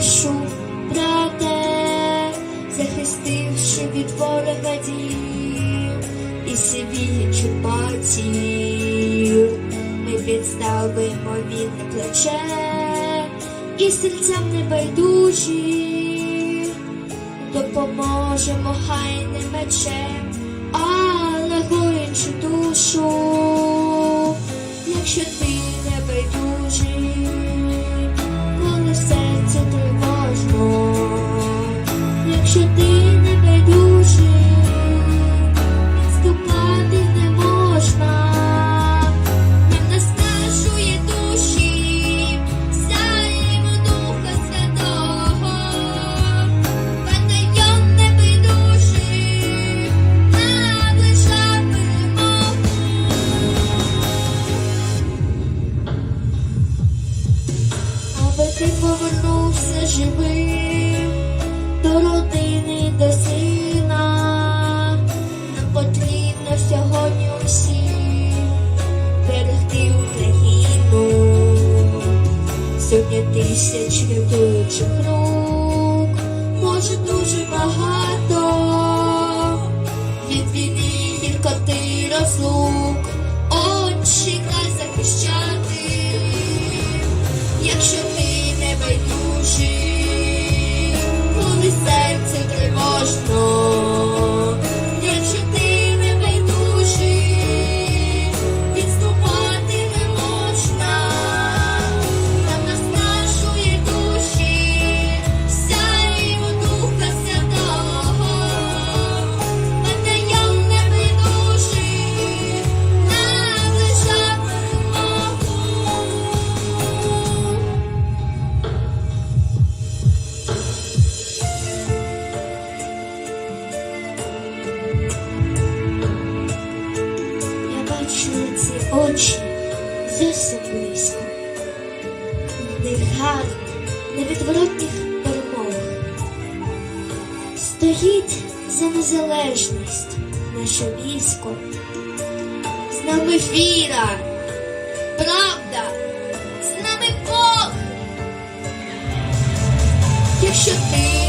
душу, брате, захистивши від ворога дім і сивіючи патів, ми підставимо вільне плече і серцям небайдужі. Допоможемо хай не мечем, але горячу душу, Сотня тисяч рятуючих рук, може дуже багато. Від війни гіркоти розлук, очі край захищати, якщо ти не байдужий, коли серце тривожно, зовсім близько. Них гарних, невідворотних перемог. Стоїть за незалежність наше військо. З нами віра, правда, з нами Бог. Якщо ти